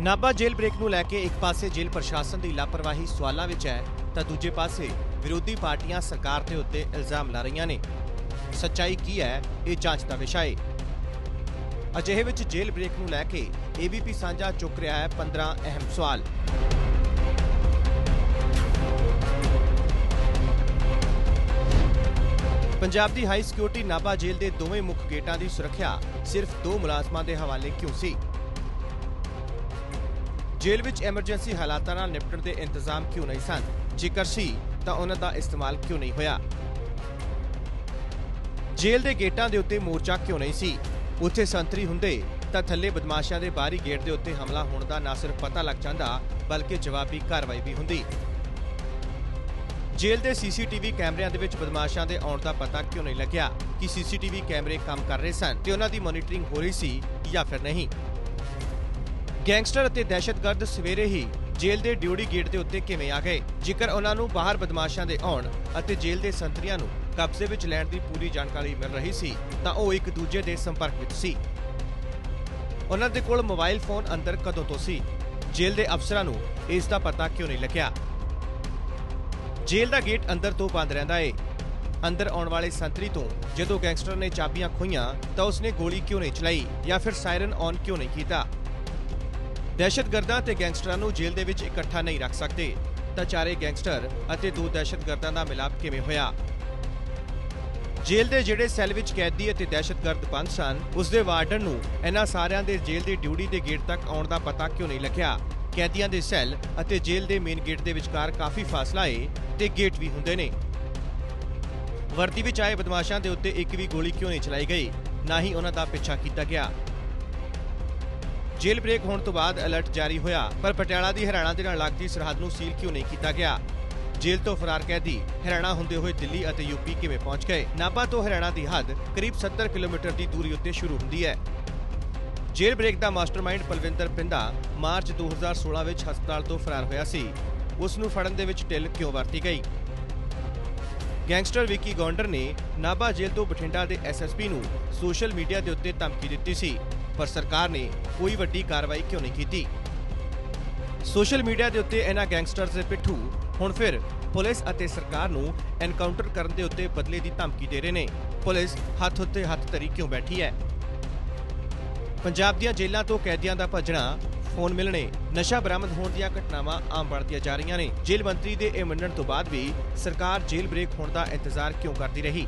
ਨਾਭਾ ਜੇਲ੍ਹ break ਨੂੰ ਲੈ ਕੇ ਇੱਕ ਪਾਸੇ ਜੇਲ੍ਹ ਪ੍ਰਸ਼ਾਸਨ ਦੀ ਲਾਪਰਵਾਹੀ ਸਵਾਲਾਂ ਵਿੱਚ ਹੈ, ਤਾਂ ਦੂਜੇ ਪਾਸੇ ਵਿਰੋਧੀ ਪਾਰਟੀਆਂ ਸਰਕਾਰ ਦੇ ਉੱਤੇ ਇਲਜ਼ਾਮ ਲਾ ਰਹੀਆਂ ਨੇ। ਸੱਚਾਈ ਕੀ ਹੈ, ਇਹ ਜਾਂਚ ਦਾ ਵਿਸ਼ਾ ਹੈ ਅਜਿਹੇ ਵਿੱਚ ਜੇਲ੍ਹ ਬ੍ਰੇਕ ਨੂੰ ਲੈ ਕੇ ਏਬੀਪੀ ਸਾਂਝਾ ਚੁੱਕ ਰਿਹਾ ਹੈ 15 ਅਹਿਮ ਸਵਾਲ। ਪੰਜਾਬ ਦੀ ਹਾਈ ਸਿਕਿਉਰਿਟੀ ਨਾਭਾ ਜੇਲ੍ਹ ਦੇ ਦੋਵੇਂ ਮੁੱਖ ਗੇਟਾਂ ਦੀ ਸੁਰੱਖਿਆ ਸਿਰਫ ਦੋ ਮੁਲਾਜ਼ਮਾਂ ਦੇ ਹਵਾਲੇ ਕਿਉਂ ਸੀ? ਜੇਲ੍ਹ ਵਿੱਚ ਐਮਰਜੈਂਸੀ ਹਾਲਾਤਾਂ ਨਾਲ ਨਿਪਟਣ ਦੇ ਇੰਤਜ਼ਾਮ ਕਿਉਂ ਨਹੀਂ ਸਨ? ਜੇਕਰ ਸੀ, ਤਾਂ ਉਹਨਾਂ ਦਾ ਇਸਤੇਮਾਲ ਕਿਉਂ ਨਹੀਂ ਹੋਇਆ? ਜੇਲ੍ਹ ਦੇ ਗੇਟਾਂ ਦੇ ਉੱਤੇ ਮੋਰਚਾ ਕਿਉਂ ਨਹੀਂ ਸੀ? ਉੱਥੇ ਸੰਤਰੀ ਹੁੰਦੇ ਤਾਂ ਥੱਲੇ ਬਦਮਾਸ਼ਾਂ ਦੇ ਬਾਹਰੀ ਗੇਟ ਦੇ ਉੱਤੇ ਹਮਲਾ ਹੋਣ ਦਾ ਨਾ ਸਿਰਫ ਪਤਾ ਲੱਗ ਜਾਂਦਾ, ਬਲਕਿ ਜਵਾਬੀ ਕਾਰਵਾਈ ਵੀ ਹੁੰਦੀ। ਜੇਲ੍ਹ ਦੇ ਸੀਸੀਟੀਵੀ ਕੈਮਰਿਆਂ ਦੇ ਵਿੱਚ ਬਦਮਾਸ਼ਾਂ ਦੇ ਆਉਣ ਦਾ ਪਤਾ ਕਿਉਂ ਨਹੀਂ ਲੱਗਿਆ? ਕਿ ਸੀਸੀਟੀਵੀ ਕੈਮਰੇ ਕੰਮ ਕਰ ਰਹੇ ਸਨ ਤੇ ਉਹਨਾਂ ਦੀ ਮੋਨੀਟਰਿੰਗ ਹੋ ਰਹੀ ਸੀ ਜਾਂ ਫਿਰ ਨਹੀਂ? ਗੈਂਗਸਟਰ ਅਤੇ ਦਹਿਸ਼ਤਗਰਦ ਸਵੇਰੇ ਹੀ ਜੇਲ੍ਹ ਦੇ ਡਿਊਟੀ ਗੇਟ ਦੇ ਉੱਤੇ ਕਿਵੇਂ ਆ ਗਏ? ਜੇਕਰ ਉਹਨਾਂ ਨੂੰ ਬਾਹਰ ਬਦਮਾਸ਼ਾਂ ਦੇ ਆਉਣ ਅਤੇ ਜੇਲ੍ਹ ਦੇ ਸੰਤਰੀਆਂ ਨੂੰ ਕਬਜ਼ੇ ਵਿੱਚ ਲੈਣ ਦੀ ਪੂਰੀ ਜਾਣਕਾਰੀ ਮਿਲ ਰਹੀ ਸੀ, ਤਾਂ ਉਹ ਇੱਕ ਦੂਜੇ ਦੇ ਸੰਪਰਕ ਵਿੱਚ ਸੀ। ਉਹਨਾਂ ਦੇ ਕੋਲ ਮੋਬਾਈਲ ਫੋਨ ਅੰਦਰ ਕਦੋਂ ਤੋਂ ਸੀ? ਜੇਲ੍ਹ ਦੇ ਅਫਸਰਾਂ ਨੂੰ ਇਸ ਦਾ ਪਤਾ ਕਿਉਂ ਨਹੀਂ ਲੱਗਿਆ? ਜੇਲ੍ਹ ਦਾ ਗੇਟ ਅੰਦਰ ਤੋਂ ਬੰਦ ਰਹਿੰਦਾ ਏ। ਅੰਦਰ ਆਉਣ ਵਾਲੇ ਸੰਤਰੀ ਤੋਂ ਜਦੋਂ ਗੈਂਗਸਟਰ ਨੇ ਚਾਬੀਆਂ ਖੋਈਆਂ ਤਾਂ ਉਸਨੇ ਗੋਲੀ ਕਿਉਂ ਨਹੀਂ ਚਲਾਈ ਜਾਂ ਫਿਰ ਸਾਇਰਨ ਔਨ ਕਿਉਂ ਨਹੀਂ ਕੀਤਾ? ਦਹਿਸ਼ਤਗਰਦਾਂ ਤੇ ਗੈਂਗਸਟਰਾਂ ਨੂੰ ਜੇਲ੍ਹ ਦੇ ਵਿੱਚ ਇਕੱਠਾ ਨਹੀਂ ਰੱਖ ਸਕਦੇ। ਤਾਂ ਚਾਰੇ ਗੈਂਗਸਟਰ ਅਤੇ ਦੋ ਦਹਿਸ਼ਤਗਰਦਾਂ ਦਾ ਮਿਲਾਪ ਕਿਵੇਂ ਹੋਇਆ? ਜੇਲ੍ਹ ਦੇ ਜਿਹੜੇ ਸੈੱਲ ਵਿੱਚ ਕੈਦੀ ਅਤੇ ਦਹਿਸ਼ਤਗਰਦ ਬੰਦ ਸਨ, ਉਸ ਦੇ ਵਾਰਡਨ ਨੂੰ ਇਹਨਾਂ ਸਾਰਿਆਂ ਦੇ ਜੇਲ੍ਹ ਦੀ ਡਿਊਟੀ ਦੇ ਗੇਟ ਤੱਕ ਆਉਣ ਦਾ ਪਤਾ ਕਿਉਂ ਨਹੀਂ ਲੱਗਿਆ? ਕੈਦੀਆਂ ਦੇ ਸੈੱਲ ਅਤੇ ਜੇਲ੍ਹ ਦੇ ਮੇਨ ਗੇਟ ਦੇ ਵਿਚਕਾਰ ਕਾਫੀ ਫਾਸਲਾ ਏ ਤੇ ਗੇਟ ਵੀ ਹੁੰਦੇ ਨੇ। ਵਰਦੀ ਵਿੱਚ ਆਏ ਬਦਮਾਸ਼ਾਂ ਦੇ ਉੱਤੇ ਇੱਕ ਵੀ ਗੋਲੀ ਕਿਉਂ ਨਹੀਂ ਚਲਾਈ ਗਈ? ਨਾ ਹੀ ਉਹਨਾਂ ਦਾ ਪਿੱਛਾ ਕੀਤਾ ਗਿਆ। ਜੇਲ੍ਹ ਬ੍ਰੇਕ ਹੋਣ ਤੋਂ ਬਾਅਦ ਅਲਰਟ ਜਾਰੀ ਹੋਇਆ, ਪਰ ਪਟਿਆਲਾ ਦੀ ਹਰਿਆਣਾ ਦੇ ਨਾਲ ਲੱਗਦੀ ਸਰਹੱਦ ਨੂੰ ਸੀਲ ਕਿਉਂ ਨਹੀਂ ਕੀਤਾ ਗਿਆ? ਜੇਲ੍ਹ ਤੋਂ ਫਰਾਰ ਕੈਦੀ ਹਰਿਆਣਾ ਹੁੰਦੇ ਹੋਏ ਦਿੱਲੀ ਅਤੇ ਯੂਪੀ ਕਿਵੇਂ ਪਹੁੰਚ ਗਏ? ਨਾਭਾ ਤੋਂ ਹਰਿਆਣਾ ਦੀ ਹੱਦ ਕਰੀਬ 70 ਕਿਲੋਮੀਟਰ ਦੀ ਦੂਰੀ ਉੱਤੇ ਸ਼ੁਰੂ ਹੁੰਦੀ ਹੈ। ਜੇਲ੍ਹ ਬ੍ਰੇਕ ਦਾ ਮਾਸਟਰਮਾਈਂਡ ਪਲਵਿੰਦਰ ਪਿੰਦਾ ਮਾਰਚ 2016 ਵਿੱਚ ਹਸਪਤਾਲ ਤੋਂ ਫਰਾਰ ਹੋਇਆ ਸੀ। ਉਸ ਨੂੰ ਫੜਨ ਦੇ ਵਿੱਚ ਢਿੱਲ ਕਿਉਂ ਵਰਤੀ ਗਈ? ਗੈਂਗਸਟਰ ਵਿੱਕੀ ਗੌਂਡਰ ਨੇ ਨਾਭਾ ਜੇਲ੍ਹ ਤੋਂ ਬਠਿੰਡਾ ਦੇ ਐਸਐਸਪੀ ਨੂੰ ਸੋਸ਼ਲ ਮੀਡੀਆ ਦੇ ਉੱਤੇ ਧਮਕੀ ਦਿੱਤੀ ਸੀ। ਪਰ ਸਰਕਾਰ ਨੇ ਕੋਈ ਵੱਡੀ ਕਾਰਵਾਈ ਕਿਉਂ ਨਹੀਂ ਕੀਤੀ? ਸੋਸ਼ਲ ਮੀਡੀਆ ਦੇ ਉੱਤੇ ਇਹਨਾਂ ਗੈਂਗਸਟਰਸ ਦੇ ਪਿੱਠੂ ਹੁਣ ਫਿਰ ਪੁਲਿਸ ਅਤੇ ਸਰਕਾਰ ਨੂੰ ਐਨਕਾਊਂਟਰ ਕਰਨ ਦੇ ਉੱਤੇ ਬਦਲੇ ਦੀ ਧਮਕੀ ਦੇ ਰਹੇ ਨੇ। ਪੁਲਿਸ ਹੱਥ ਉੱਤੇ ਹੱਥ ਧਰੀ ਕਿਉਂ ਬੈਠੀ ਹੈ? ਪੰਜਾਬ ਦੀਆਂ ਜੇਲ੍ਹਾਂ ਤੋਂ ਕੈਦੀਆਂ ਦਾ ਭੱਜਣਾ, ਫੋਨ ਮਿਲਣੇ, ਨਸ਼ਾ ਬਰਾਮਦ ਹੋਣ ਦੀਆਂ ਘਟਨਾਵਾਂ ਆਮ ਬਣਦੀਆਂ ਜਾ ਰਹੀਆਂ ਨੇ। ਜੇਲ੍ਹ ਮੰਤਰੀ ਦੇ ਇਹ ਮੰਨਣ ਤੋਂ ਬਾਅਦ ਵੀ ਸਰਕਾਰ ਜੇਲ੍ਹ ਬ੍ਰੇਕ ਹੋਣ ਦਾ ਇੰਤਜ਼ਾਰ ਕਿਉਂ ਕਰਦੀ ਰਹੀ?